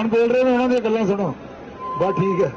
ਅਣ ਬੋਲ ਰਹੇ ਨੇ ਉਹਨਾਂ ਦੀਆਂ ਗੱਲਾਂ ਸੁਣੋ। ਬਸ ਠੀਕ ਹੈ।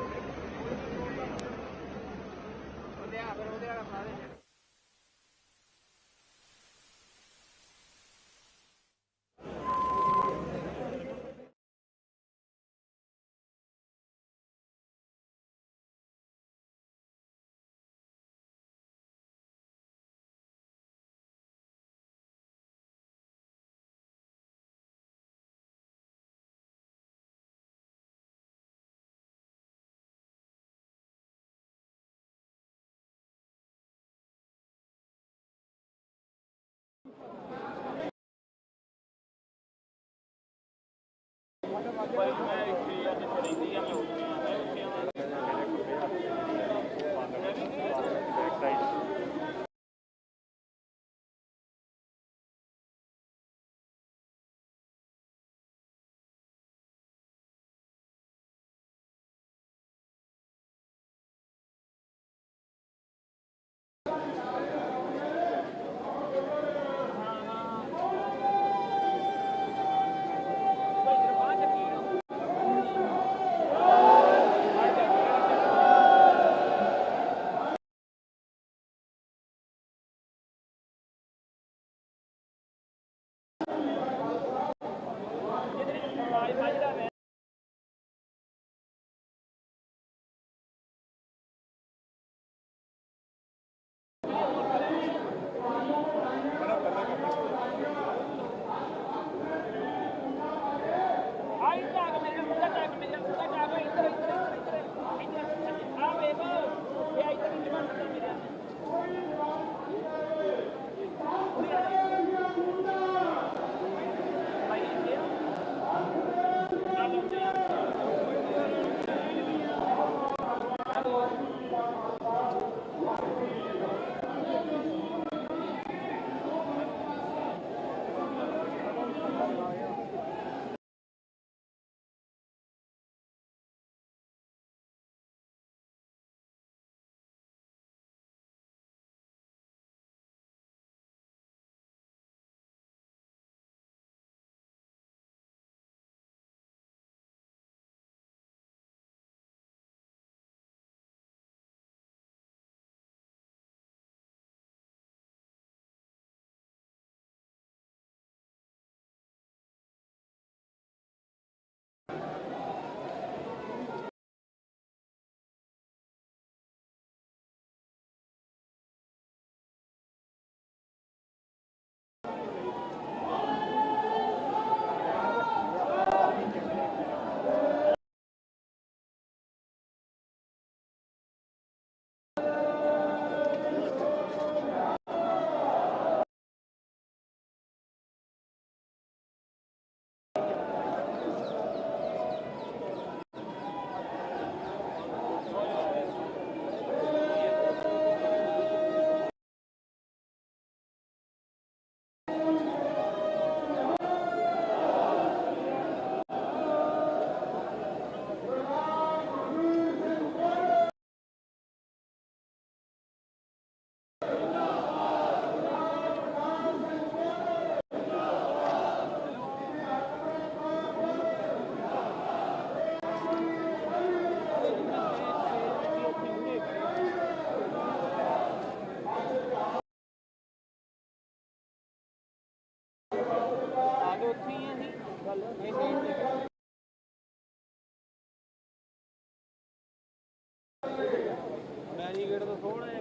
ਬੈਰੀਗੇਡ ਤੋਂ ਥੋੜਾ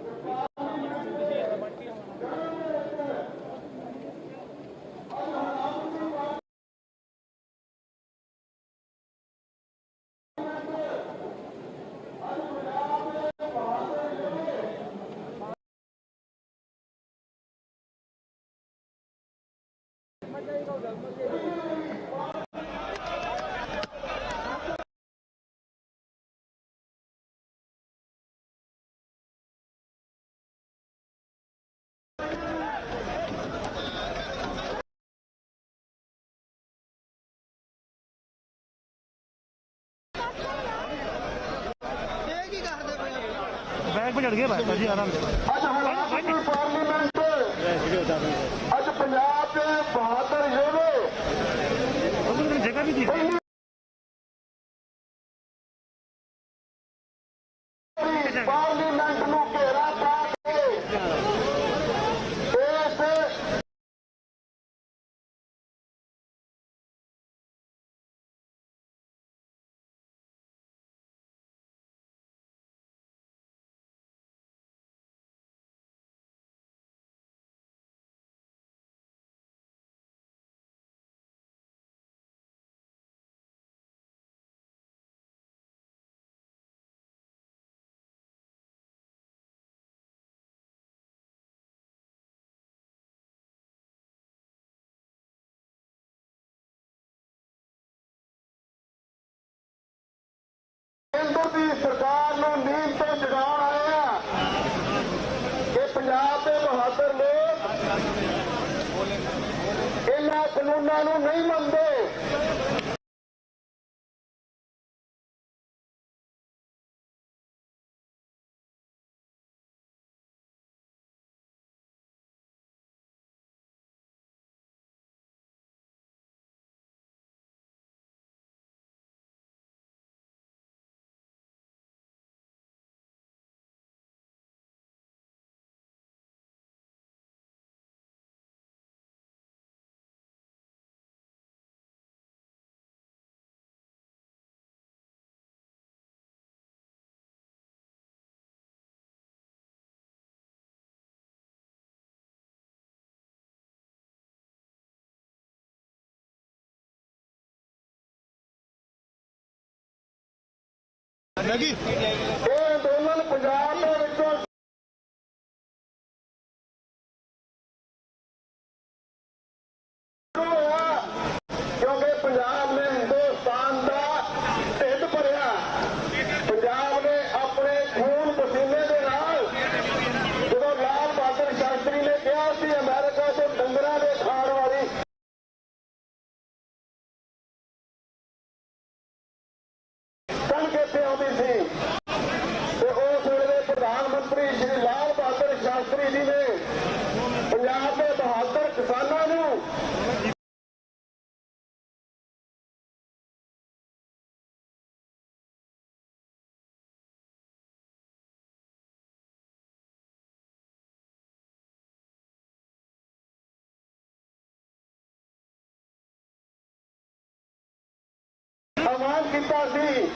ਬੈਗ ਭਜੜ ਗਿਆ ਭਾਜੀ ਆਰਾਮ ਨਾਲ। ਅੱਜ ਹਾਲਾਤ ਦੀ ਪਾਰਲੀਮੈਂਟ ਅੱਜ ਪੰਜਾਬ ਦੇ ਬਹਾਦਰ ਯੋਧੇ ਕੇਂਦਰ ਦੀ ਸਰਕਾਰ ਨੂੰ ਨੀਂਦ ਤੋਂ ਜਗਾਉਣ ਆਏ ਆ ਕਿ ਪੰਜਾਬ ਦੇ ਬਹਾਦਰ ਲੋਕ ਇਹਨਾਂ ਕਾਨੂੰਨਾਂ ਨੂੰ ਨਹੀਂ ਮੰਨਦੇ। ਇਹ ਅੰਦੋਲਨ ਪੰਜਾਬ ਦੇ ਵਿੱਚੋਂ ਸ਼ੁਰੂ ਹੋਇਆ ਕਿਉਂਕਿ ਪੰਜਾਬ ਨੇ ਹਿੰਦੁਸਤਾਨ ਦਾ ਢਿੱਡ ਭਰਿਆ ਪੰਜਾਬ ਨੇ ਆਪਣੇ ਖੂਨ ਪਸੀਨੇ ਦੇ ਨਾਲ ਜਦੋਂ ਲਾਲ ਬਹਾਦਰ ਸ਼ਾਸਤਰੀ ਨੇ ਕਿਹਾ ਸੀ ਅਮਰੀਕਾ ਤੋਂ ਡੰਗਰਾਂ ਦੇ ਖਾਣ ਵਾਲੀ ਕਣਕ ਇੱਥੇ ਆਉਂਦੀ ਸੀ ਤੇ ਉਸ ਵੇਲੇ ਦੇ ਪ੍ਰਧਾਨ ਮੰਤਰੀ ਸ਼੍ਰੀ ਲਾਲ ਬਹਾਦਰ ਸ਼ਾਸਤਰੀ ਜੀ ਨੇ ਪੰਜਾਬ ਦੇ ਬਹਾਦਰ ਕਿਸਾਨਾਂ ਨੂੰ ਆਹਵਾਨ ਕੀਤਾ ਸੀ।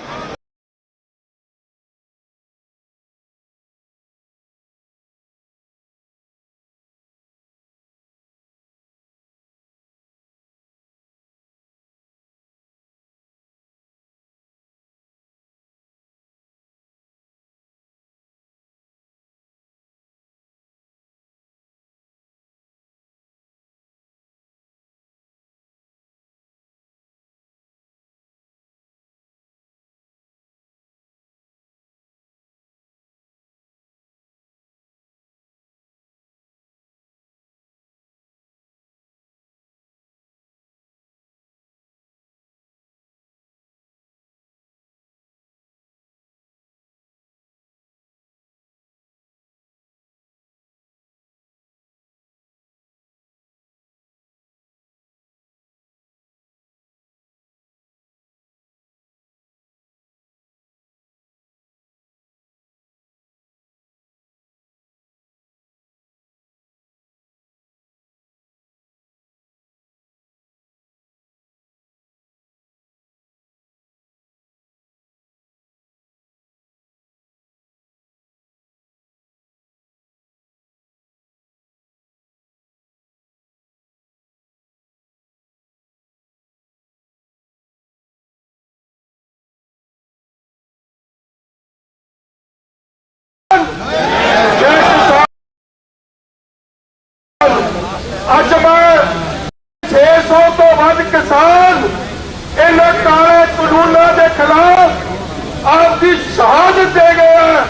ਆਪਦੀ ਸ਼ਹਾਦਤ ਗਏ ਆ।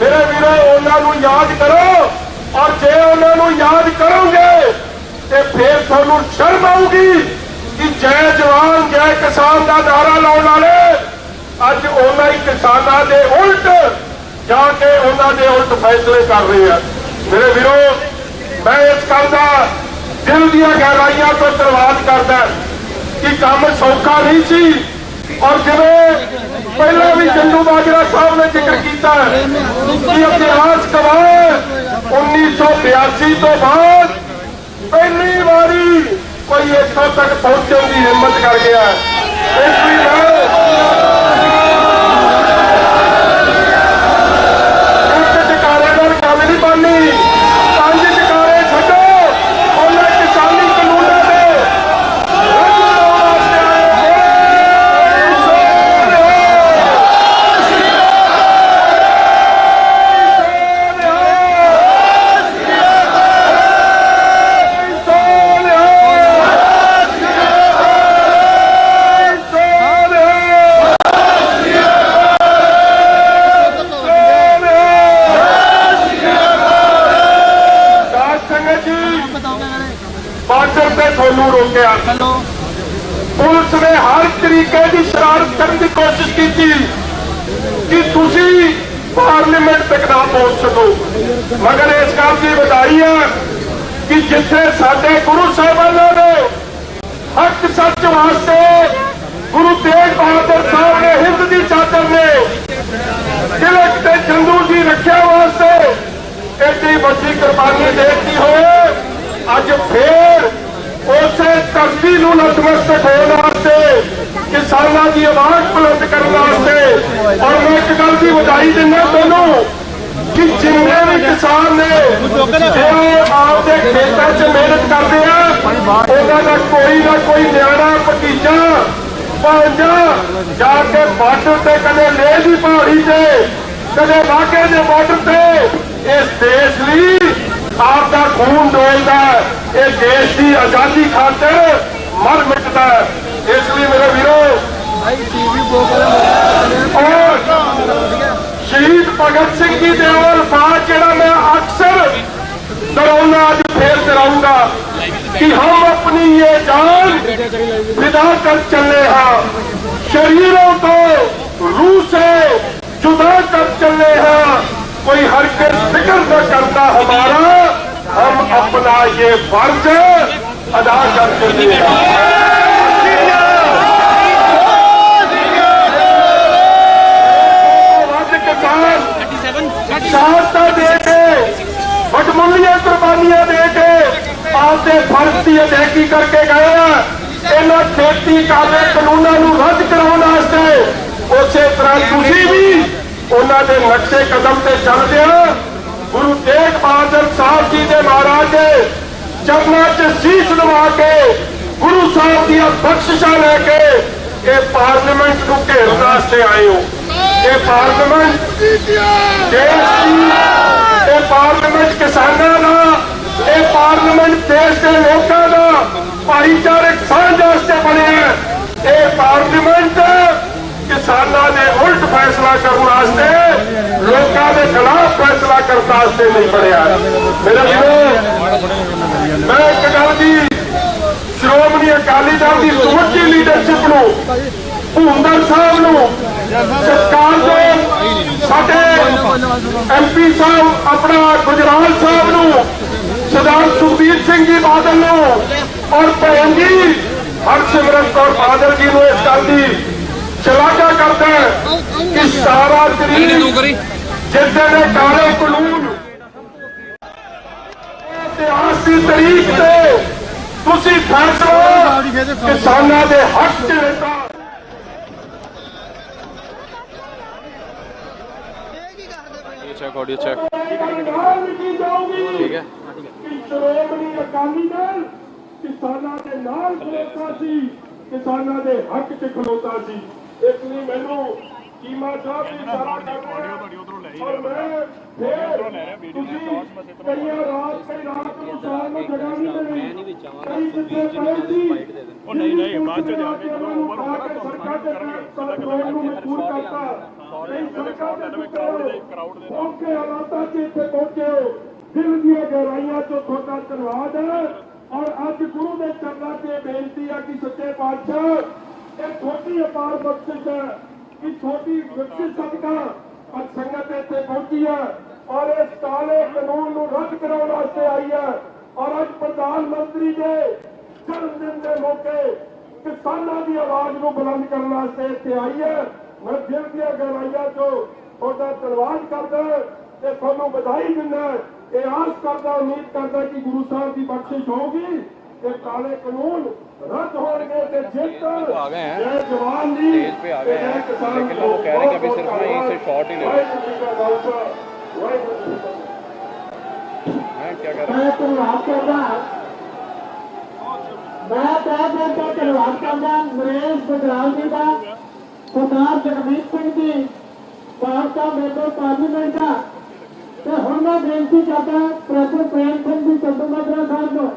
ਮੇਰੇ ਵੀਰੋ, ਉਹਨਾਂ ਨੂੰ ਯਾਦ ਕਰੋ। ਔਰ ਜੇ ਉਹਨਾਂ ਨੂੰ ਯਾਦ ਕਰੋਗੇ, ਤੇ ਫਿਰ ਤੁਹਾਨੂੰ ਸ਼ਰਮ ਆਊਗੀ ਕਿ ਜੈ ਜਵਾਨ, ਜੈ ਕਿਸਾਨ ਦਾ ਨਾਰਾ ਲਾਉਣ ਵਾਲੇ ਅੱਜ ਉਹਨਾਂ ਹੀ ਕਿਸਾਨਾਂ ਦੇ ਉਲਟ ਜਾ ਕੇ ਉਹਨਾਂ ਦੇ ਉਲਟ ਫੈਸਲੇ ਕਰ ਰਹੇ ਆ। ਮੇਰੇ ਵੀਰੋ, ਮੈਂ ਇਸ ਗੱਲ ਦਾ ਦਿਲ ਦੀਆਂ ਗਹਿਰਾਈਆਂ ਤੋਂ ਧੰਨਵਾਦ ਕਰਦਾ ਕਿ ਕੰਮ ਸੌਖਾ ਨਹੀਂ ਸੀ। ਔਰ ਜਿਵੇਂ ਪਹਿਲਾਂ ਵੀ ਚੰਦੂ ਬਾਜਰਾ ਸਾਹਿਬ ਨੇ ਜ਼ਿਕਰ ਕੀਤਾ ਹੈ ਕਿ ਇਤਿਹਾਸ ਗਵਾਹ 1982 ਤੋਂ ਬਾਅਦ ਪਹਿਲੀ ਵਾਰੀ ਕੋਈ ਇੱਥੋਂ ਤੱਕ ਪਹੁੰਚਣ ਦੀ ਹਿੰਮਤ ਕਰ ਗਿਆ ਇਸ ਲਈ ਮੈਂ ਇੱਕ ਟਿਕਾਰੇ ਨਾਲ ਗੱਲ ਨਹੀਂ ਬਣਨੀ ਪੰਜ ਟਿਕਾਰੇ ਛੱਡੋ ਉਹਨਾਂ ਕਿਸਾਨੀ ਕਾਨੂੰਨਾਂ ਦੇ ਰੱਦ ਕਰਾਉਣ ਵਾਸਤੇ ਆਏ ਸਾਧ ਸੰਗਤ ਜੀ ਬਾਰਡਰ ਤੇ ਤੁਹਾਨੂੰ ਰੋਕਿਆ। ਪੁਲਿਸ ਨੇ ਹਰ ਤਰੀਕੇ ਦੀ ਸ਼ਰਾਰਤ ਕਰਨ ਦੀ ਕੋਸ਼ਿਸ਼ ਕੀਤੀ ਕਿ ਤੁਸੀਂ ਪਾਰਲੀਮੈਂਟ ਤੱਕ ਨਾ ਪਹੁੰਚ ਸਕੋ। ਮਗਰ ਇਸ ਗੱਲ ਦੀ ਵਧਾਈ ਹੈ ਕਿ ਜਿੱਥੇ ਸਾਡੇ ਗੁਰੂ ਸਾਹਿਬਾਨਾਂ ਨੇ ਹੱਕ ਸੱਚ ਵਾਸਤੇ ਗੁਰੂ ਤੇਗ ਬਹਾਦਰ ਸਾਹਿਬ ਨੇ ਹਿੰਦ ਦੀ ਚਾਦਰ ਨੇ ਤਿਲਕ ਤੇ ਚੰਦੂ ਦੀ ਰੱਖਿਆ ਵਾਸਤੇ ਐਡੀ ਵੱਡੀ ਕੁਰਬਾਨੀ ਦੇ ਦਿੱਤੀ ਹੋਏ ਅੱਜ ਫੇਰ ਉਸੇ ਧਰਤੀ ਨੂੰ ਨਤਮਸਤਕ ਹੋਣ ਵਾਸਤੇ, ਕਿਸਾਨਾਂ ਦੀ ਆਵਾਜ਼ ਬੁਲੰਦ ਕਰਨ ਵਾਸਤੇ, ਔਰ ਮੈਂ ਇੱਕ ਗੱਲ ਦੀ ਵਧਾਈ ਦਿੰਦਾ ਤੁਹਾਨੂੰ ਕਿ ਜਿੰਨੇ ਵੀ ਕਿਸਾਨ ਨੇ, ਜਿਹੜੇ ਆਪਦੇ ਖੇਤਾਂ 'ਚ ਮਿਹਨਤ ਕਰਦੇ ਆ, ਉਹਨਾਂ ਦਾ ਕੋਈ ਨਾ ਕੋਈ ਨਿਆਣਾ, ਭਤੀਜਾ ਭਾਂਜਾ ਜਾ ਕੇ ਬਾਰਡਰ ਤੇ ਕਦੇ ਲੇਹ ਦੀ ਪਹਾੜੀ ਤੇ, ਕਦੇ ਵਾਗੇ ਦੇ ਬਾਰਡਰ ਤੇ, ਇਸ ਦੇਸ਼ ਲਈ ਆਪ ਦਾ ਖੂਨ ਡੋਲਦਾ ਹੈ। ਇਹ ਦੇਸ਼ ਦੀ ਆਜ਼ਾਦੀ ਖਾਤਰ ਮਰ ਮਿਟਦਾ ਹੈ। ਇਸ ਲਈ ਮੇਰੇ ਵੀਰੋ ਔਰ ਸ਼ਹੀਦ ਭਗਤ ਸਿੰਘ ਜੀ ਦੇ ਉਹ ਅਲਫਾਜ਼ ਜਿਹੜਾ ਮੈਂ ਅਕਸਰ ਦੁਹਰਾਉਣਾ ਅੱਜ ਫੇਰ ਦੁਹਰਾਊਂਗਾ ਕਿ ਹਮ ਆਪਣੀ ਇਹ ਜਾਨ विदा कर चले हाँ शरीरों को रूह से जुदा कर चले हाँ कोई हर के फिक्र न करता हमारा हम अपना ये फर्ज अदा कर चले हैं ਵੱਧ ਕਿਸਾਨ ਸ਼ਹਾਦਤਾਂ ਦੇ ਕੇ ਵਡਮੁੱਲੀਆਂ ਕੁਰਬਾਨੀਆਂ ਦੇ ਕੇ ਆਪਦੇ ਫਰਜ਼ ਦੀ ਅਦਾਇਗੀ ਕਰਕੇ ਗਏ ਆ ਇਹਨਾਂ ਖੇਤੀ ਕਾਲੇ ਕਾਨੂੰਨਾਂ ਨੂੰ ਰੱਦ ਕਰਾਉਣ ਵਾਸਤੇ ਉਸੇ ਤਰ੍ਹਾਂ ਤੁਸੀਂ ਵੀ ਉਹਨਾਂ ਦੇ ਨਕਸ਼ੇ ਕਦਮ ਤੇ ਚੱਲਦਿਆਂ ਗੁਰੂ ਤੇਗ ਬਹਾਦਰ ਸਾਹਿਬ ਜੀ ਦੇ ਮਹਾਰਾਜ ਦੇ ਚਰਨਾਂ 'ਚ ਸੀਸ ਨਵਾ ਕੇ, ਗੁਰੂ ਸਾਹਿਬ ਦੀਆਂ ਬਖਸ਼ਿਸ਼ਾਂ ਲੈ ਕੇ ਇਹ ਪਾਰਲੀਮੈਂਟ ਨੂੰ ਘੇਰਨ ਵਾਸਤੇ ਆਏ ਹੋ। ਇਹ ਪਾਰਲੀਮੈਂਟ ਦੇਸ਼ ਦੀ ਇਹ ਪਾਰਲੀਮੈਂਟ ਕਿਸਾਨਾਂ ਦਾ, ਇਹ ਪਾਰਲੀਮੈਂਟ ਦੇਸ਼ ਦੇ ਲੋਕਾਂ ਦਾ ਭਾਈਚਾਰਕ ਸਾਂਝ ਵਾਸਤੇ ਬਣਿਆ। ਇਹ ਪਾਰਲੀਮੈਂਟ ਫੈਸਲਾ ਕਰਨ ਵਾਸਤੇ ਲੋਕਾਂ ਦੇ ਖਿਲਾਫ ਫੈਸਲਾ ਕਰਨ ਵਾਸਤੇ ਨਹੀਂ ਬਣਿਆ। ਮੇਰੇ ਵੀਰੋ, ਮੈਂ ਇੱਕ ਗੱਲ ਦੀ ਸ਼੍ਰੋਮਣੀ ਅਕਾਲੀ ਦਲ ਦੀ ਸਮੁੱਚੀ ਲੀਡਰਸ਼ਿਪ ਨੂੰ ਭੂੰਦਰ ਸਾਹਿਬ ਨੂੰ, ਸਰਕਾਰ ਦੇ ਸਾਡੇ ਐਮਪੀ ਸਾਹਿਬ, ਆਪਣਾ ਗੁਜਰਾਲ ਸਾਹਿਬ ਨੂੰ, ਸਰਦਾਰ ਸੁਖਬੀਰ ਸਿੰਘ ਜੀ ਬਾਦਲ ਨੂੰ ਔਰ ਭੈਣ ਜੀ ਹਰਸਿਮਰਤ ਕੌਰ ਬਾਦਲ ਜੀ ਨੂੰ ਇਸ ਗੱਲ ਦੀ ਸ਼ਲਾਘਾ ਕਰਦਾ ਹੈ ਕਿ ਸਾਰਾ ਤਰੀਕ ਜਿੱਦਾਂ ਦੇ ਕਾਲੇ ਕਾਨੂੰਨ। ਇਤਿਹਾਸ ਦੀ ਤਰੀਕ ਤੇ ਤੁਸੀਂ ਫੈਸਲਾ ਕਿਸਾਨਾਂ ਦੇ ਹੱਕ 'ਚ ਲੈਂਦਾ ਇਹ ਚੈੱਕ ਆਡੀਓ ਚੈੱਕ ਨਾਲ ਲਿਖੀ ਜਾਊਗੀ ਠੀਕ ਹੈ। ਕਿ ਸ਼੍ਰੋਮਣੀ ਅਕਾਲੀ ਦਲ ਕਿਸਾਨਾਂ ਦੇ ਨਾਲ ਖਲੋਤਾ ਸੀ ਕਿਸਾਨਾਂ ਦੇ ਹੱਕ 'ਚ ਖਲੋਤਾ ਸੀ। ਇਸ ਲਈ ਮੈਨੂੰ ਕੀਮਾ ਸਾਹਿਬ ਦੀ ਇਸ਼ਾਰਾ ਕਰ ਰਿਹਾ ਔਰ ਮੈਂ ਫੇਰ ਤੁਸੀਂ ਕਈਆਂ ਰਾਤ ਕਈ ਰਾਤ ਨੂੰ ਸ਼ਾਮ ਨੂੰ ਜਗ੍ਹਾ ਨਹੀਂ ਦੇਣੀ। ਮੈਂ ਨਹੀਂ ਵਿੱਚ ਆਵਾਂਗਾ ਸੁਖਬੀਰ ਜੀ ਨੂੰ ਫਾਈਟ ਦੇ ਉਹ ਨਹੀਂ ਨਹੀਂ ਬਾਅਦ ਚ ਜਾ ਕੇ ਜਦੋਂ ਉਮਰ ਹੋਣਾ ਤਾਂ ਸਰਕਾਰ ਦੇ ਸਰਕਾਰ ਨੂੰ ਮਜਬੂਰ ਕਰਤਾ। ਨਹੀਂ ਸਰਕਾਰ ਦੇ ਕਰਾਊਡ ਦੇ ਕਰਾਊਡ ਦੇ ਔਖੇ ਹਾਲਾਤਾਂ 'ਚ ਇੱਥੇ ਪਹੁੰਚੇ ਹੋ। ਦਿਲ ਦੀਆਂ ਗਹਿਰਾਈਆਂ 'ਚੋਂ ਤੁਹਾਡਾ ਧੰਨਵਾਦ। ਹੈ ਔਰ ਅੱਜ ਗੁਰੂ ਦੇ ਚਰਨਾਂ 'ਤੇ ਇਹ ਬੇਨਤੀ ਹੈ ਕਿ ਸੱਚੇ ਪਾਤਸ਼ਾਹ ਇਹ ਛੋਟੀ ਅਪਾਰ ਬਖਸ਼ਿਸ਼ ਹੈ ਕਿ ਛੋਟੀ ਬਖਸ਼ਿਸ਼ ਸਦਕਾ ਅੱਜ ਸੰਗਤ ਇੱਥੇ ਪਹੁੰਚੀ ਹੈ ਔਰ ਇਸ ਕਾਲੇ ਕਾਨੂੰਨ ਨੂੰ ਰੱਦ ਕਰਾਉਣ ਵਾਸਤੇ ਆਈ ਹੈ ਔਰ ਅੱਜ ਪ੍ਰਧਾਨ ਮੰਤਰੀ ਦੇ ਜਨਮ ਦਿਨ ਦੇ ਮੌਕੇ ਕਿਸਾਨਾਂ ਦੀ ਆਵਾਜ਼ ਨੂੰ ਬੁਲੰਦ ਕਰਨ ਵਾਸਤੇ ਇੱਥੇ ਆਈ ਹੈ। ਮੈਂ ਦਿਲ ਦੀਆਂ ਗਹਿਰਾਈਆਂ ਤੋਂ ਤੁਹਾਡਾ ਧੰਨਵਾਦ ਕਰਦਾ ਤੇ ਤੁਹਾਨੂੰ ਵਧਾਈ ਦਿੰਦਾ ਇਹ ਆਸ ਕਰਦਾ, ਉਮੀਦ ਕਰਦਾ ਕਿ ਗੁਰੂ ਸਾਹਿਬ ਦੀ ਬਖਸ਼ਿਸ਼ ਹੋਊਗੀ। ਤੇ ਕਾਲੇ ਕਾਨੂੰਨ ਰੱਦ ਹੋਣਗੇ ਤੇ ਜਿੱਤ आ गए हैं। ਜੈ ਜਵਾਨ ਦੀ स्टेज पे आ गए हैं, ਤੇ ਜੈ ਕਿਸਾਨ लेकिन वो कह रहे हैं कि अभी सिर्फ ना यहीं से शॉट ही ले लो। ਵਾਹਿਗੁਰੂ ਜੀ ਕਾ ਖਾਲਸਾ, ਵਾਹਿਗੁਰੂ ਜੀ ਕੀ ਫਤਿਹ। हैं क्या कह रहे हैं ਮੈਂ ਧੰਨਵਾਦ ਕਰਦਾ ਮੈਂ ਤਹਿ ਦਿਲ ਤੋਂ ਧੰਨਵਾਦ ਕਰਦਾ ਨਰੇਸ਼ ਬਦਰਾਲ ਜੀ ਦਾ ਸਰਦਾਰ ਜਗਮੀਤ ਸਿੰਘ ਜੀ ਸਾਬਕਾ ਮੈਂਬਰ ਪਾਰਲੀਮੈਂਟ ਦਾ ਤੇ ਹੁਣ ਮੈਂ ਬੇਨਤੀ ਕਰਦਾ ਪ੍ਰੋਫੈਸਰ ਪ੍ਰੇਮ ਸਿੰਘ ਜੀ ਚੰਦੂ ਮਾਜਰਾ ਸਾਹਿਬ ਨੂੰ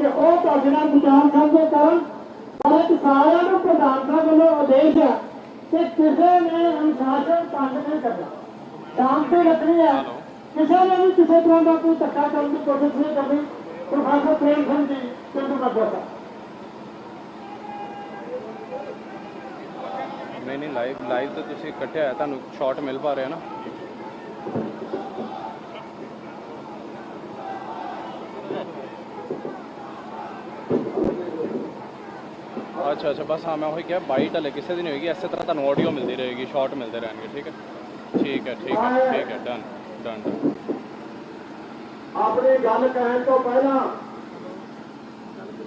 ਕਿ ਉਹ ਤੁਹਾਡੇ ਨਾਲ ਵਿਚਾਰ ਸਾਂਝੇ ਕਰਨ ਇੱਕ ਸਾਰਿਆਂ ਨੂੰ ਪ੍ਰਧਾਨ ਸਾਹਿਬ ਵੱਲੋਂ ਆਦੇਸ਼ ਹੈ ਕਿ ਕਿਸੇ ਨੇ ਅਨੁਸ਼ਾਸਨ ਭੰਗ ਨਹੀਂ ਕਰਨਾ। ਸ਼ਾਂਤੀ ਰੱਖਣੀ ਹੈ। ਕਿਸੇ ਨੇ ਵੀ ਕਿਸੇ ਤਰ੍ਹਾਂ ਦਾ ਕੋਈ ਧੱਕਾ ਕਰਨ ਦੀ ਕੋਸ਼ਿਸ਼ ਨਹੀਂ ਕਰਨੀ। ਪ੍ਰੋਫੈਸਰ ਪ੍ਰੇਮ ਸਿੰਘ ਜੀ ਚੰਦੂ ਸਾਹਿਬ। ਨਹੀਂ ਨਹੀਂ ਲਾਈਵ ਲਾਈਵ ਤੇ ਤੁਸੀਂ ਕੱਟਿਆ ਹੈ। ਤੁਹਾਨੂੰ ਸ਼ਾਟ ਮਿਲ ਪਾ ਰਿਹਾ ਨਾ। ਅੱਛਾ ਅੱਛਾ, ਬਸ ਹਾਂ, ਮੈਂ ਉਹੀ ਕਿਹਾ ਬਾਈਟ ਹਲੇ ਕਿਸੇ ਦੀ ਨਹੀਂ ਹੋਏਗੀ, ਇਸੇ ਤਰ੍ਹਾਂ ਤੁਹਾਨੂੰ ਆਡੀਓ ਮਿਲਦੀ ਰਹੇਗੀ ਸ਼ਾਟ ਮਿਲਦੇ ਰਹਿਣਗੇ, ਠੀਕ ਹੈ? ਠੀਕ ਹੈ ਠੀਕ ਹੈ ਠੀਕ ਹੈ ਡਨ ਡਨ ਆਪਣੀ ਗੱਲ ਕਹਿਣ ਤੋਂ ਪਹਿਲਾਂ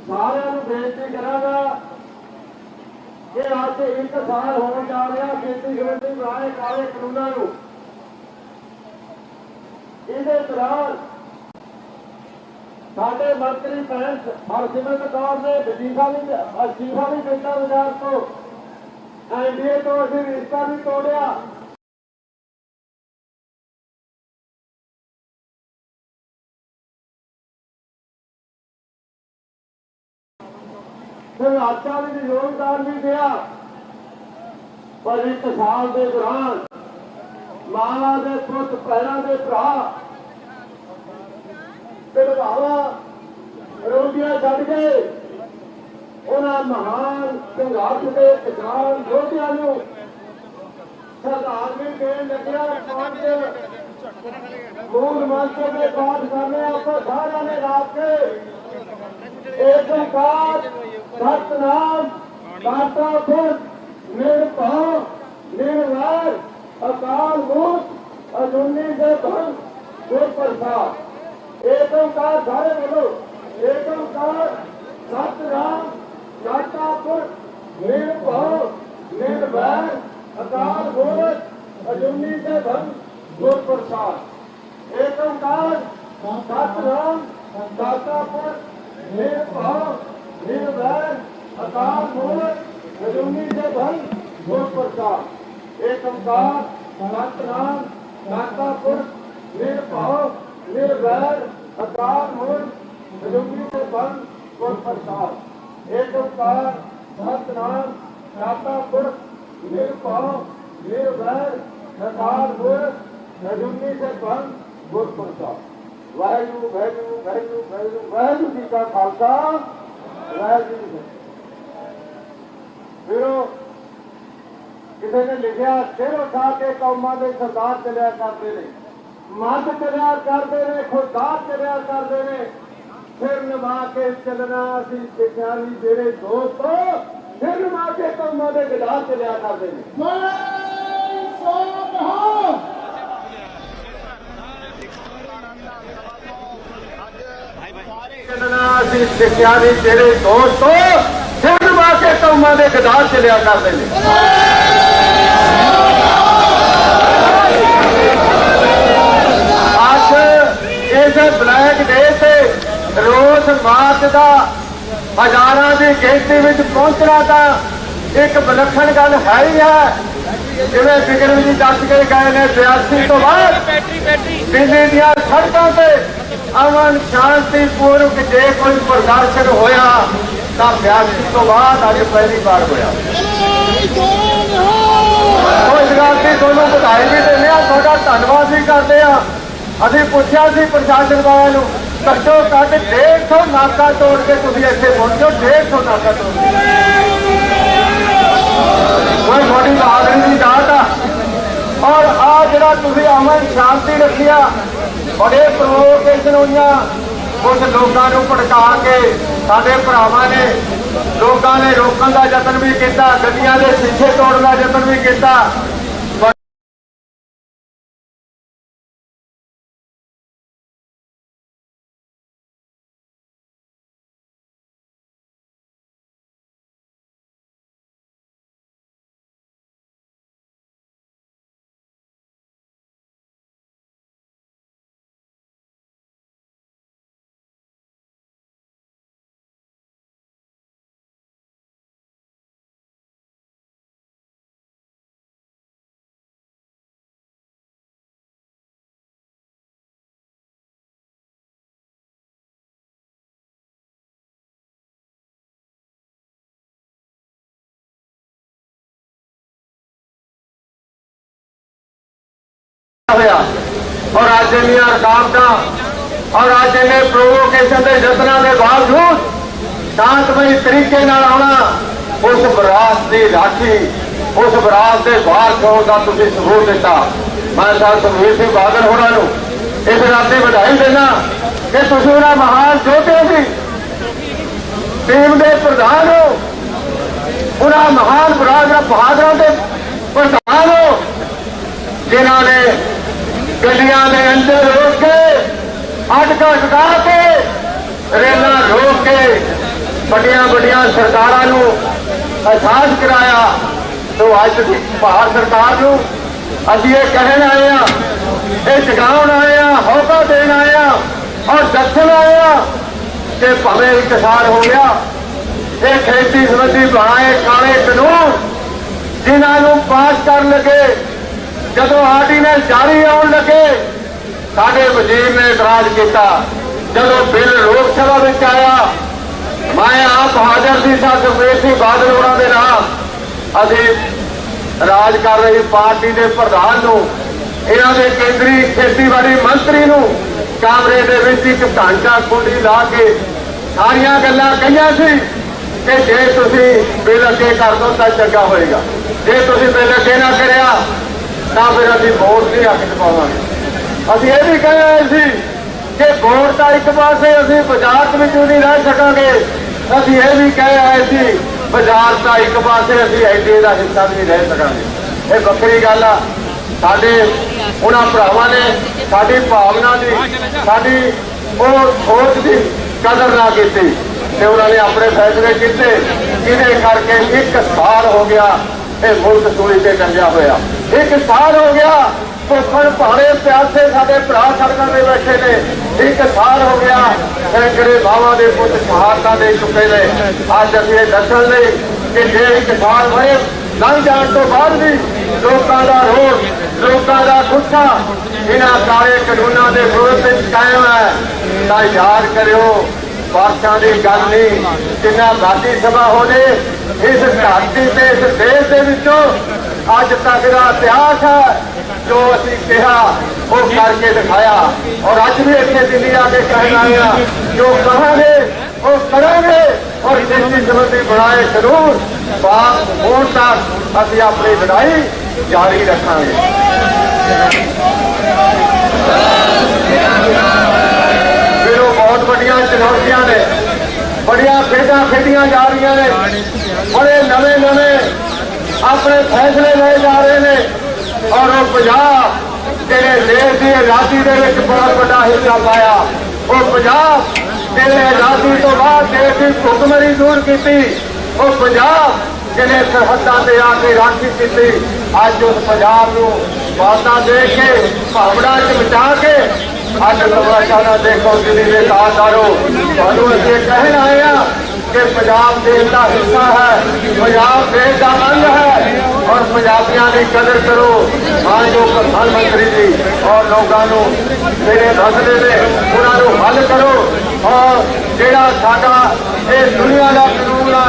ਸਾਰਿਆਂ ਨੂੰ ਬੇਨਤੀ ਕਰਾਂਗਾ ਕਿ ਅੱਜ ਇੱਕ ਸਾਲ ਹੋਣ ਜਾ ਰਿਹਾ ਖੇਤੀ ਸੰਬੰਧੀ ਬਣਾਏ ਕਾਲੇ ਕਾਨੂੰਨਾਂ ਨੂੰ। ਇਹਦੇ ਦੌਰਾਨ ਸਾਡੇ ਮੰਤਰੀ ਭੈਣ ਹਰਸਿਮਰਤ ਕੌਰ ਨੇ ਵਜ਼ੀਫਾ ਵੀ ਅਸਤੀਫਾ ਵੀ ਦਿੱਤਾ ਬਾਜ਼ਾਰ ਤੋਂ। ਐਨਡੀਏ ਤੋਂ ਅਸੀਂ ਰਿਸ਼ਤਾ ਵੀ ਤੋੜਿਆ। ਫਿਰ ਆਚਾ ਵੀ ਯੋਗਦਾਨ ਵੀ ਦਿਆ ਪਰ ਇੱਕ ਸਾਲ ਦੇ ਦੌਰਾਨ ਮਾਂ ਦੇ ਪੁੱਤ, ਪੈਰਾਂ ਦੇ ਭਰਾ ਪਿੜਵਾਵਾ ਰੋਡੀਆਂ ਛੱਡ ਕੇ ਉਹਨਾਂ ਮਹਾਨ ਸੰਘਰਸ਼ ਦੇ ਕਿਸਾਨ ਯੋਧਿਆਂ ਨੂੰ ਸ਼ਰਧਾਂਜਲੀ ਦੇਣ ਲੱਗਿਆ ਪੰਜ ਮੂਲ ਮੰਤਰ ਦੇ ਪਾਠ ਕਰਨੇ ਆਪਾਂ ਸਾਰਿਆਂ ਨੇ ਰਾਤ ਕੇ ਏਕ ਓੰਕਾਰ ਸਤਨਾਮ ਦਾਤਾ ਪੁਰਖ ਨਿਰਭਉ ਨਿਰਵੈਰ ਅਕਾਲ ਮੂਰਤ ਅਜੂਨੀ ਦੇ ਧਨ ਗੁਰ ਪ੍ਰਸਾਦ ਏਕ ਓੰਕਾਰ ਸਾਰੇ ਬੋਲੋ ਏਕ ਓੰਕਾਰ ਸਤਨਾਮ ਦਾਤਾ ਪੁਰਖ ਨਿਰਭਉ ਨਿਰਵੈਰ ਅਕਾਲ ਮੂਰਤ ਅਜੂਨੀ ਦੇ ਧਨ, ਗੁਰ ਪ੍ਰਸਾਦ। ਏਕ ਓੰਕਾਰ ਸਤਨਾਮ ਦਾਤਾ ਪੁਰਖ ਨਿਰਭਉ ਨਿਰਵੈਰ ਅਕਾਲ ਮੂਰਤ ਅਜੂਨੀ ਦੇ ਧਨ, ਗੁਰ ਪ੍ਰਸਾਦ। ਏਕ ਓੰਕਾਰ ਸਤਨਾਮ ਦਾਤਾ ਪੁਰਖ ਨਿਰਭਉ ਨਿਰਵੈਰ ਅਕਾਲ ਮੂਰਤ ਅਜੂਨੀ ਦੇ ਧਨ ਗੁਰ ਪ੍ਰਸਾਦ ਏਕ ਓੰਕਾਰ ਸਤਨਾਮ ਦਾਤਾ ਪੁਰਖ ਨਿਰਭਉ ਨਿਰਵੈਰ ਅਕਾਲ ਮੂਰਤ ਅਜੂਨੀ ਦੇ ਧਨ ਗੁਰ ਪ੍ਰਸਾਦ ਵਾਹਿਗੁਰੂ ਵਾਹਿਗੁਰੂ ਵਾਹਿਗੁਰੂ ਵਾਹਿਗੁਰੂ ਵਾਹਿਗੁਰੂ ਜੀ ਕਾ ਖਾਲਸਾ ਵਾਹਿਗੁਰੂ ਜੀ ਵੀਰੋ ਕਿਸੇ ਨੇ ਲਿਖਿਆ ਸਿਰ ਉਠਾ ਕੇ ਕੌਮਾਂ ਦੇ ਸਰਦਾਰ ਚਲਿਆ ਕਰਦੇ ਨੇ ਮੱਧ ਚਲਿਆ ਕਰਦੇ ਨੇ ਖੁਦਾਰ ਚਲਿਆ ਕਰਦੇ ਨੇ। ਸਿਰ ਨਿਭਾ ਕੇ ਚੱਲਣਾ ਅਸੀਂ ਸਿੱਖਿਆ ਨਹੀਂ ਜਿਹੜੇ ਦੋਸਤੋ ਸਿਰ ਨਿਭਾ ਕੇ ਕੌਮਾਂ ਦੇ ਗਦਾਰ ਚਲਿਆ ਕਰਦੇ ਨੇ। ਚੱਲਣਾ ਅਸੀਂ ਸਿੱਖਿਆ ਨਹੀਂ ਜਿਹੜੇ ਦੋਸਤੋ ਸਿਰ ਨਿਭਾ ਕੇ ਕੌਮਾਂ ਦੇ ਚਲਿਆ ਕਰਦੇ ਨੇ। ਇਸ ਬਲੈਕ ਡੇ ਤੇ ਰੋਸ ਮਾਰਚ ਦਾ ਹਜ਼ਾਰਾਂ ਦੀ ਗਿਣਤੀ ਵਿੱਚ ਪਹੁੰਚਣਾ ਤਾਂ ਇੱਕ ਵਿਲੱਖਣ ਗੱਲ ਹੈ ਹੀ ਹੈ। ਜਿਵੇਂ ਬਿਗੜ ਜੀ ਦੱਸ ਕੇ ਗਏ ਨੇ 82 ਤੋਂ ਬਾਅਦ। ਦਿੱਲੀ ਦੀਆਂ ਸੜਕਾਂ ਤੇ ਅਮਨ ਸ਼ਾਂਤੀ ਪੂਰਵਕ ਜੇ ਕੋਈ ਪ੍ਰਦਰਸ਼ਨ ਹੋਇਆ ਤਾਂ 82 ਤੋਂ ਬਾਅਦ ਅੱਜ ਪਹਿਲੀ ਵਾਰ ਹੋਇਆ। ਇਸ ਗੱਲ ਦੀ ਤੁਹਾਨੂੰ ਵਧਾਈ ਵੀ ਦਿੰਦੇ ਆ ਤੁਹਾਡਾ ਧੰਨਵਾਦ ਵੀ ਕਰਦੇ ਆ ਅਸੀਂ ਪੁੱਛਿਆ ਸੀ ਪ੍ਰਸ਼ਾਸਨ ਵਾਲਿਆਂ ਨੂੰ ਘੱਟੋ ਘੱਟ 150 ਨਾਕਾ ਤੋੜ ਕੇ ਤੁਸੀਂ ਇੱਥੇ ਪਹੁੰਚੋ 150 ਨਾਕਾ ਤੋੜ ਕੇ। ਕੋਈ ਤੁਹਾਡੀ ਬਹਾਦਰੀ ਦੀ ਦਾਤ ਆ। ਔਰ ਆ ਜਿਹੜਾ ਤੁਸੀਂ ਅਮਨ ਸ਼ਾਂਤੀ ਰੱਖਿਆ ਔਰ ਇਹ ਪ੍ਰੋਵੋਕੇਸ਼ਨ ਹੋਈਆਂ ਕੁਝ ਲੋਕਾਂ ਨੂੰ ਭੜਕਾ ਕੇ ਸਾਡੇ ਭਰਾਵਾਂ ਨੇ ਲੋਕਾਂ ਨੇ ਰੋਕਣ ਦਾ ਯਤਨ ਵੀ ਕੀਤਾ, ਗੱਡੀਆਂ ਦੇ ਸ਼ੀਸ਼ੇ ਤੋੜਨ ਦਾ ਯਤਨ ਵੀ ਕੀਤਾ। ਹੋਇਆ। ਔਰ ਅੱਜ ਇੰਨੀਆਂ ਰਕਾਵਟਾਂ ਔਰ ਅੱਜ ਇਹਨੇ ਪ੍ਰੋਵੋਕੇਸ਼ਨ ਦੇ ਯਤਨਾਂ ਦੇ ਬਾਵਜੂਦ ਸ਼ਾਂਤਮਈ ਤਰੀਕੇ ਨਾਲ ਆਉਣਾ, ਉਸ ਬਰਾਤ ਦੀ ਰਾਖੀ, ਉਸ ਬਰਾਤ ਦੇ ਬਾਹਰ ਹੋਣ ਦਾ ਤੁਸੀਂ ਸਬੂਤ ਦਿੱਤਾ। ਮੈਂ ਸਾਹਿਬ ਸੁਖਵੀਰ ਸਿੰਘ ਬਾਦਲ ਹੋਰਾਂ ਨੂੰ ਇਸ ਰਾਤ ਦੀ ਵਧਾਈ ਦੇਣਾ ਕਿ ਤੁਸੀਂ ਉਹਨਾਂ ਮਹਾਨ ਯੋਧੇ ਦੀ ਟੀਮ ਦੇ ਪ੍ਰਧਾਨ ਹੋ। ਉਹਨਾਂ ਮਹਾਨ ਬਰਾਦਰਾਂ ਬਹਾਦਰਾਂ ਦੇ ਪ੍ਰਧਾਨ ਹੋ। ਜਿਨ੍ਹਾਂ ਨੇ ਗੱਡੀਆਂ ਦੇ ਅੰਦਰ ਰੋਕ ਕੇ ਅਟਕਾ ਟਕਾ ਕੇ ਰੇਲਾਂ ਰੋਕ ਕੇ ਵੱਡੀਆਂ ਵੱਡੀਆਂ ਸਰਕਾਰਾਂ ਨੂੰ ਅਹਿਸਾਸ ਕਰਾਇਆ। ਤੋਂ ਅੱਜ ਦੀ ਭਾਰਤ ਸਰਕਾਰ ਨੂੰ ਅਸੀਂ ਇਹ ਕਹਿਣ ਆਏ ਆ ਇਹ ਜਗਾਉਣ ਆਏ ਆ ਹੌਕਾ ਦੇਣ ਆਏ ਆ ਔਰ ਦੱਸਣ ਆਏ ਆ ਕਿ ਭਾਵੇਂ ਕਿਸਾਨ ਹੋ ਗਿਆ, ਇਹ ਖੇਤੀ ਸੰਬੰਧੀ ਬਣਾਏ ਕਾਲੇ ਕਾਨੂੰਨ ਜਿਨ੍ਹਾਂ ਨੂੰ ਪਾਸ ਕਰਨ ਲੱਗੇ ਜਦੋਂ ਆਰਡੀਨੈਂਸ ਜਾਰੀ ਆਉਣ ਲੱਗੇ, ਸਾਡੇ ਵਜ਼ੀਰ ਨੇ ਇਤਰਾਜ਼ ਕੀਤਾ, ਜਦੋਂ ਬਿੱਲ ਲੋਕ ਸਭਾ ਵਿੱਚ ਆਇਆ, ਮੈਂ ਆਪ ਹਾਜ਼ਰ ਸੀ ਸਾਹਿਬ ਸੁਖਬੀਰ ਸਿੰਘ ਬਾਦਲ ਹੋਰਾਂ ਦੇ ਨਾਲ। ਅਸੀਂ ਰਾਜ ਕਰ ਰਹੀ ਪਾਰਟੀ ਦੇ ਪ੍ਰਧਾਨ ਨੂੰ, ਇਹਨਾਂ ਦੇ ਕੇਂਦਰੀ ਖੇਤੀਬਾੜੀ ਮੰਤਰੀ ਨੂੰ, ਕਾਮਰੇ ਦੇ ਵਿੱਚ ਇੱਕ ਢਾਂਚਾ ਕੁੰਡੀ ਲਾ ਕੇ ਸਾਰੀਆਂ ਗੱਲਾਂ ਕਹੀਆਂ ਸੀ ਕਿ ਜੇ ਤੁਸੀਂ ਬਿੱਲ ਅੱਗੇ ਕਰ ਦੋ ਤਾਂ ਚੰਗਾ ਹੋਏਗਾ। ਜੇ ਤੁਸੀਂ ਬਿੱਲ ਅੱਗੇ ਨਾ ਕਰਿਆ ਤਾਂ ਫਿਰ ਅਸੀਂ ਵੋਟ ਨਹੀਂ ਹੱਕ ਚ ਪਾਵਾਂਗੇ ਅਸੀਂ ਇਹ ਵੀ ਕਹਿਆ ਸੀ ਕਿ ਵੋਟ ਤਾਂ ਇੱਕ ਪਾਸੇ ਅਸੀਂ ਬਾਜ਼ਾਰ ਵਿੱਚ ਨਹੀਂ ਰਹਿ ਸਕਾਂਗੇ। ਅਸੀਂ ਇਹ ਵੀ ਕਹਿ ਆਏ ਸੀ, ਬਾਜ਼ਾਰ ਤਾਂ ਇੱਕ ਪਾਸੇ ਅਸੀਂ ਐਡੇ ਦਾ ਹਿੱਸਾ ਵੀ ਨਹੀਂ ਰਹਿ ਸਕਾਂਗੇ। ਇਹ ਵੱਖਰੀ ਗੱਲ ਆ। ਸਾਡੇ ਉਹਨਾਂ ਭਰਾਵਾਂ ਨੇ ਸਾਡੀ ਭਾਵਨਾ ਦੀ, ਸਾਡੀ ਉਹ ਸੋਚ ਦੀ ਕਦਰ ਨਾ ਕੀਤੀ ਤੇ ਉਹਨਾਂ ਨੇ ਆਪਣੇ ਫੈਸਲੇ ਕੀਤੇ। ਜਿਹਦੇ ਕਰਕੇ ਇੱਕ ਸਾਲ ਹੋ ਗਿਆ ਇਹ ਮੁਲਕ ਸੂਲੀ ਤੇ ਟੰਗਿਆ ਹੋਇਆ। ਇੱਕ ਸਾਰ ਹੋ ਗਿਆ ਭੁੱਖਣ ਭਾਰੇ ਪਿਆਸੇ ਸਾਡੇ ਭਰਾ ਸੜਕਾਂ ਤੇ ਬੈਠੇ ਨੇ। ਇੱਕ ਸਾਲ ਹੋ ਗਿਆ ਸੈਂਕੜੇ ਬਾਵਾਂ ਦੇ ਪੁੱਤ ਸ਼ਹਾਦਤਾਂ ਦੇ ਚੁੱਕੇ ਨੇ। ਅੱਜ ਅਸੀਂ ਇਹ ਦੱਸਣ ਲਈ ਕਿ ਜੇ ਇੱਕ ਸਾਲ ਹੋਏ ਲੰਘ ਜਾਣ ਤੋਂ ਬਾਅਦ ਵੀ ਲੋਕਾਂ ਦਾ ਰੋਸ, ਲੋਕਾਂ ਦਾ ਗੁੱਸਾ, ਇਹਨਾਂ ਕਾਲੇ ਕਾਨੂੰਨਾਂ ਦੇ ਵਿਰੋਧ ਵਿੱਚ ਕਾਇਮ ਹੈ। ਤਾਂ ਯਾਦ ਕਰਿਓ ਬਾਦਸ਼ਾਹ ਦੀ ਗੱਲ ਨਹੀਂ, ਜਿੰਨਾ ਬਾਦੀ ਸਭਾ ਹੋਵੇ ਇਸ ਧਰਤੀ ਤੇ, ਇਸ ਦੇਸ਼ ਦੇ ਵਿੱਚੋਂ ਅੱਜ ਤੱਕ ਦਾ ਇਤਿਹਾਸ ਹੈ, ਜੋ ਅਸੀਂ ਕਿਹਾ, ਉਹ ਕਰਕੇ ਦਿਖਾਇਆ। ਔਰ ਅੱਜ ਵੀ ਇੱਥੇ ਦਿੱਲੀ ਆ ਕੇ ਕਹਿਣ ਆਏ ਆ, ਜੋ ਕਹਾਂਗੇ ਉਹ ਕਰਾਂਗੇ, ਔਰ ਦੇਸ਼ੀ ਸੰਬੰਧੀ ਬਣਾਏ ਜ਼ਰੂਰ। ਬਾਤ ਹੋਣ ਤੱਕ ਅਸੀਂ ਆਪਣੀ ਲੜਾਈ ਜਾਰੀ ਰੱਖਾਂਗੇ। ਬਹੁਤ ਵੱਡੀਆਂ ਚੁਣੌਤੀਆਂ ਨੇ। ਬੜੀਆਂ ਖੇਡਾਂ ਖੇਡੀਆਂ ਜਾ ਰਹੀਆਂ ਨੇ। ਬੜੇ ਨਵੇਂ ਨਵੇਂ ਆਪਣੇ ਫੈਸਲੇ ਲਏ ਜਾ ਰਹੇ ਨੇ। ਔਰ ਉਹ ਪੰਜਾਬ ਜਿਹੜੇ ਦੇਸ਼ ਦੀ ਆਜ਼ਾਦੀ ਦੇ ਵਿੱਚ ਬਹੁਤ ਵੱਡਾ ਹਿੱਸਾ ਪਾਇਆ, ਉਹ ਪੰਜਾਬ ਜਿਹੜੇ ਆਜ਼ਾਦੀ ਤੋਂ ਬਾਅਦ ਦੇਸ਼ ਦੀ ਭੁੱਖਮਰੀ ਦੂਰ ਕੀਤੀ, ਉਹ ਪੰਜਾਬ ਜਿਹਨੇ ਸਰਹੱਦਾਂ ਤੇ ਆ ਕੇ ਰਾਖੀ ਕੀਤੀ, ਅੱਜ ਉਸ ਪੰਜਾਬ ਨੂੰ ਵਾਅਦਾ ਦੇ ਕੇ, ਭਾਵਨਾ ਚ ਬਚਾ ਕੇ ਅੱਜ ਨਵਾਸ਼ਾਨਾ ਦੇਖੋ ਦਿੱਲੀ ਦੇ ਕਾਰਦਾਰੋ ਤੁਹਾਨੂੰ ਅਸੀਂ ਕਹਿਣ ਆਏ ਆ ਕਿ ਪੰਜਾਬ ਦੇਸ਼ ਦਾ ਹਿੱਸਾ ਹੈ, ਪੰਜਾਬ ਦੇਸ਼ ਦਾ ਅੰਗ ਹੈ, ਔਰ ਪੰਜਾਬੀਆਂ ਦੀ ਕਦਰ ਕਰੋ ਹਾਂ ਜੋ ਪ੍ਰਧਾਨ ਮੰਤਰੀ ਜੀ, ਔਰ ਲੋਕਾਂ ਨੂੰ ਜਿਹੜੇ ਮਸਲੇ ਨੇ ਉਹਨਾਂ ਨੂੰ ਹੱਲ ਕਰੋ, ਔਰ ਜਿਹੜਾ ਸਾਡਾ ਇਹ ਦੁਨੀਆ ਦਾ ਕਾਨੂੰਨ ਆ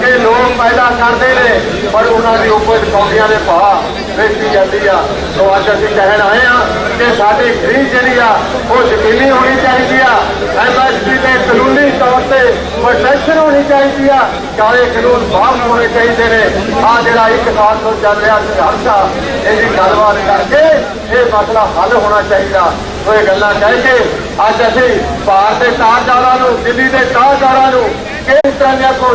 ਕਿ ਲੋਕ ਪੈਦਾ ਕਰਦੇ ਨੇ, ਪਰ ਉਹਨਾਂ ਦੀ ਉਪਜ ਕੌਡੀਆਂ ਦੇ ਭਾਅ ਵੇਚੀ ਜਾਂਦੀ ਆ। ਸੋ ਅੱਜ ਅਸੀਂ ਕਹਿਣ ਆਏ ਆ ਕਿ ਸਾਡੀ ਖਰੀਦ ਜਿਹੜੀ ਆ, ਉਹ ਜ਼ਮੀਨੀ ਹੋਣੀ ਚਾਹੀਦੀ ਆ। ਐਮਐਸਪੀ ਦੇ ਕਾਨੂੰਨੀ ਤੌਰ ਤੇ ਪ੍ਰੋਟੈਕਸ਼ਨ ਹੋਣੀ ਚਾਹੀਦੀ ਆ। ਕਾਲੇ ਕਾਨੂੰਨ ਬਾਹਰ ਹੋਣੇ ਚਾਹੀਦੇ ਨੇ। ਆ ਜਿਹੜਾ ਇੱਕ ਸਾਲ ਤੋਂ ਚੱਲ ਰਿਹਾ ਸੰਘਰਸ਼ ਆ ਇਹਦੀ ਗੱਲਬਾਤ ਕਰਕੇ ਇਹ ਮਸਲਾ ਹੱਲ ਹੋਣਾ ਚਾਹੀਦਾ। ਉਹ ਇਹ ਗੱਲਾਂ ਕਹਿ ਕੇ ਅੱਜ ਅਸੀਂ ਭਾਰਤ ਦੇ ਤਾਰਦਾਰਾਂ ਨੂੰ, ਦਿੱਲੀ ਦੇ ਤਾਰਦਾਰਾਂ ਨੂੰ ਕਿਸ ਤਰ੍ਹਾਂ ਦੀਆਂ ਕੋ